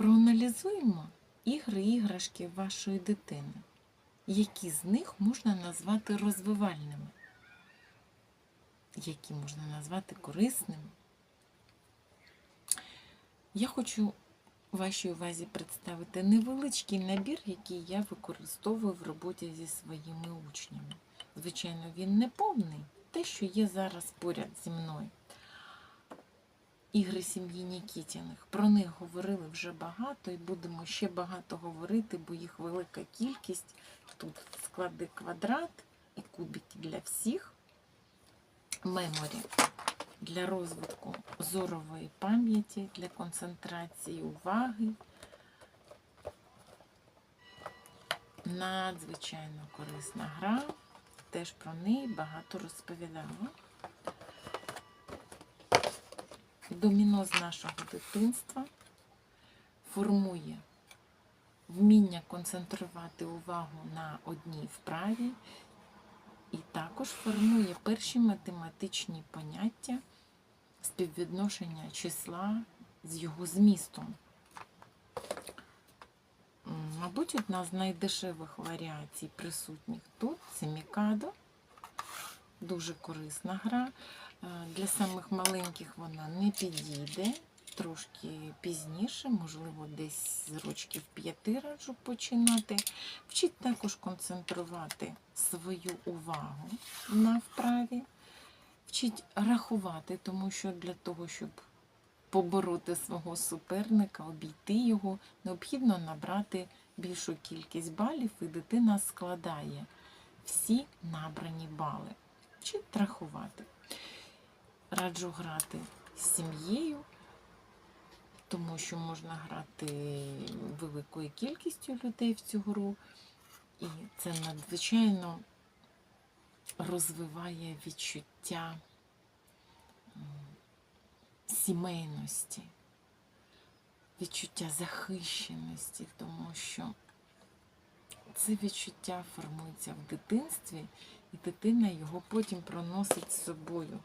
Проаналізуємо ігри іграшки вашої дитини. Які з них можна назвати розвивальними? Які можна назвати корисними? Я хочу вашій увазі представити невеличкий набір, який я використовую в роботі зі своїми учнями. Звичайно, він не повний, те, що є зараз поряд зі мною. Ігри сім'ї Нікітіних. Про них говорили вже багато і будемо ще багато говорити, бо їх велика кількість. Тут склади квадрат і кубики для всіх. Меморі для розвитку зорової пам'яті, для концентрації уваги. Надзвичайно корисна гра. Теж про неї багато розповідала. Доміно з нашого дитинства формує вміння концентрувати увагу на одній вправі і також формує перші математичні поняття співвідношення числа з його змістом. Мабуть, одна з найдешевих варіацій присутніх тут це Мікадо. Дуже корисна гра. Е, Для самих маленьких вона не підійде. Трошки пізніше, можливо, десь з рочків п'яти раджу починати. Вчить також концентрувати свою увагу на вправі, вчить рахувати, тому що для того, щоб побороти свого суперника, обійти його, необхідно набрати більшу кількість балів, і дитина складає всі набрані бали. Вчить рахувати. Раджу грати з сім'єю, тому що можна грати великою кількістю людей в цю гру. І це надзвичайно розвиває відчуття сімейності, відчуття захищеності, тому що це відчуття формується в дитинстві, і дитина його потім проносить з собою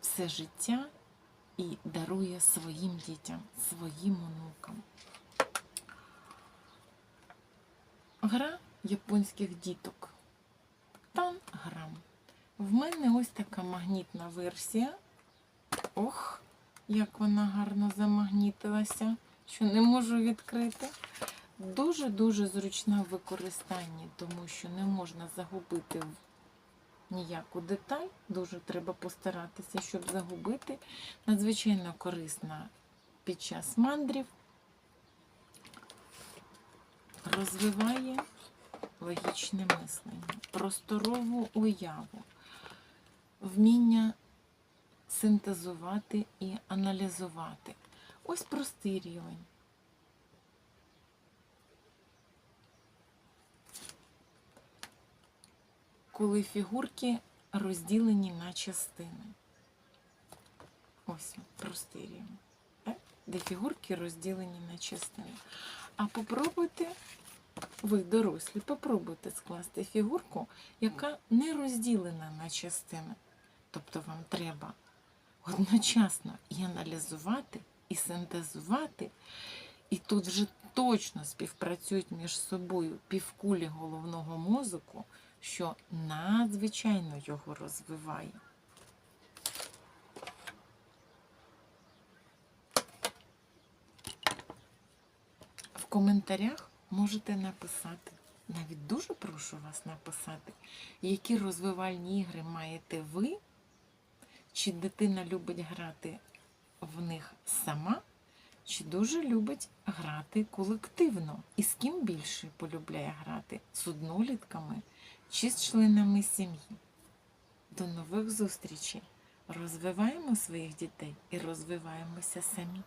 все життя і дарує своїм дітям, своїм онукам. Гра японських діток. Танграм. В мене ось така магнітна версія. Ох, як вона гарно замагнітилася, що не можу відкрити. Дуже-дуже зручна в використанні, тому що не можна загубити ніяку деталь. Дуже треба постаратися, щоб загубити. Надзвичайно корисна під час мандрів. Розвиває логічне мислення, просторову уяву, вміння синтезувати і аналізувати. Ось простий рівень. Коли фігурки розділені на частини. Ось простий рівень. Де фігурки розділені на частини. А попробуйте, ви дорослі, попробуйте скласти фігурку, яка не розділена на частини. Тобто вам треба одночасно і аналізувати, і синтезувати. І тут вже точно співпрацюють між собою півкулі головного мозку, що надзвичайно його розвиває. В коментарях можете написати, навіть дуже прошу вас написати, які розвивальні ігри маєте ви, чи дитина любить грати в них сама, чи дуже любить грати колективно. І з ким більше полюбляє грати? З однолітками чи з членами сім'ї? До нових зустрічей! Розвиваємо своїх дітей і розвиваємося самі.